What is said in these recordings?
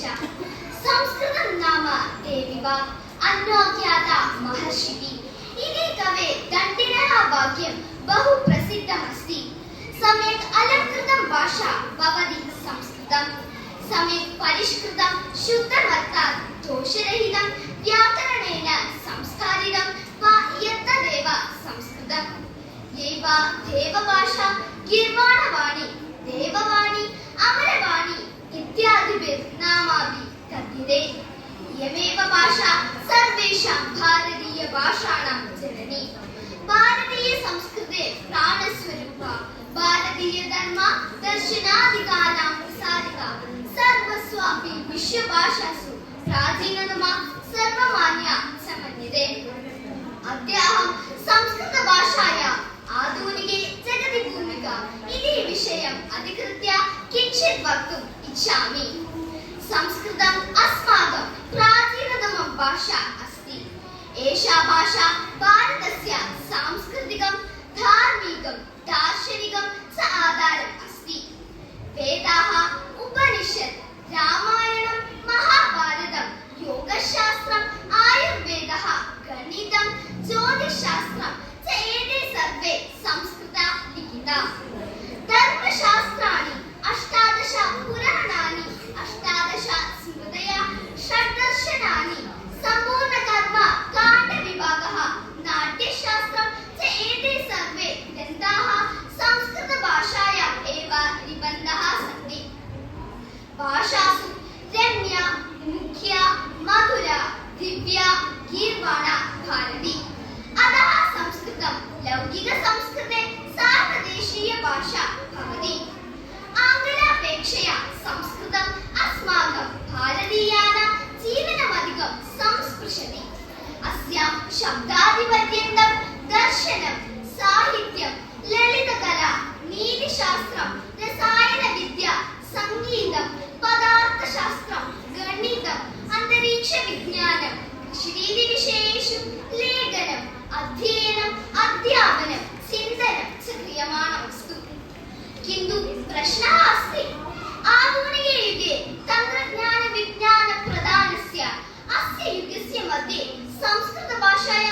ಕಿಚ್ಚ ಸಂಸ್ಕೃತ ನಾಮ ದೇವಿವ ಅನ್ನೋಖ್ಯಾತ ಮಹರ್ಷಿವಿ ಇದೇ ಕವೆ ದಂಡಿನಃ ಭಾಗ್ಯಂ ಬಹು ಪ್ರಸಿದ್ಧಮಸ್ತಿ ಸಮೇತ್ ಅಲಂಕೃತಂ ಭಾಷಾ ಭವದಿ ಸಂಸ್ಕೃತಂ ಸಮೇತ್ ಪರಿಷ್ಕೃತಂ ಶುದ್ಧವರ್ತಾತ್ ದೋಷರಹಿತಂ ವ್ಯಾಕರಣೇನ ಸಂಸ್ಕಾರಿತಂ ವಾ ಯತ್ತದೇವ ಸಂಸ್ಕೃತಂ ಏವ ದೇವಭಾಷಾ ಗಿರ್ವಾ ಕಾಪಿ ವಿಶ್ವ ಭಾಷಾಸು ಪ್ರಾಚೀನಮ ಸರ್ವಮಾನ್ಯ ಸಮನ್ಯತೆ അദ്യാഹം സംസ്കൃത ഭാഷായ ആധുനിക ജഗതി ഭൂമിക ഇതേ വിഷയം അധികൃത്യ കിഞ്ചിത് വക്തും ഇച്ഛാമി. സംസ്കൃതം അസ്മാകം പ്രാചീനതമ ഭാഷ അസ്തി. ഏഷാ ഭാഷ ഭാരതസ്യ സാംസ്കൃത വിജ്ഞാനം ശ്രീതി ലേഖനം അധ്യയനം അധ്യാപനം ചിന്തനം ച വസ്തു. കിന്തു പ്രശ്ന അസ്തി ആധുനിക യുഗേ തന്ത്രജ്ഞാന വിജ്ഞാന പ്രധാനസ്യ. അസ്യ യുഗസ്യ മധ്യേ സംസ്കൃത ഭാഷയ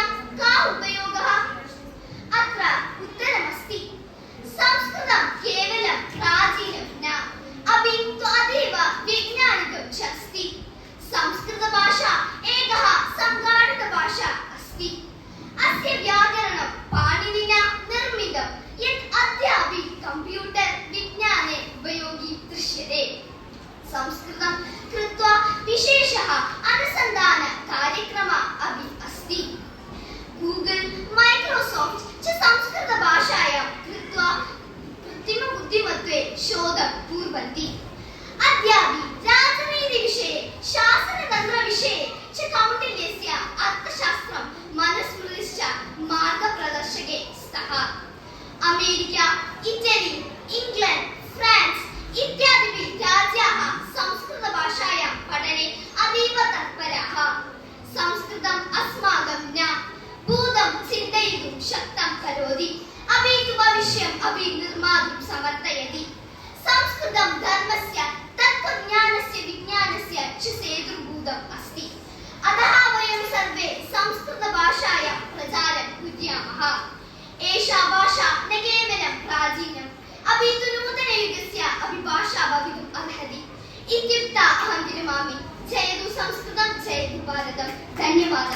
ബോധം കുർബന്തി അദ്യാപി രാജനീതി വിഷയെ ശാസനതന്ത്ര വിഷയെ ച കൗണ്ടില്യസ്യ അർത്ഥശാസ്ത്രം മനുസ്മൃതിശ്ച മാർഗപ്രദർശകെ സ്തഹ അമേരിക്ക ഇറ്റലി ഇംഗ്ലണ്ട് ഫ്രാൻസ് ഇത്യാദി രാജ്യാഹ സംസ്കൃത ഭാഷായാം പഠനെ അതീവ തത്പരാഹ. സംസ്കൃതം അസ്മാകം ന ഭൂതം ചിന്തയിതും ശക്തം കരോതി. ഇക്യുക്ത അഹം തിരുമാമി ജയതു സംസ്കൃതം ജയതു ഭാരതം. ധന്യവാദ.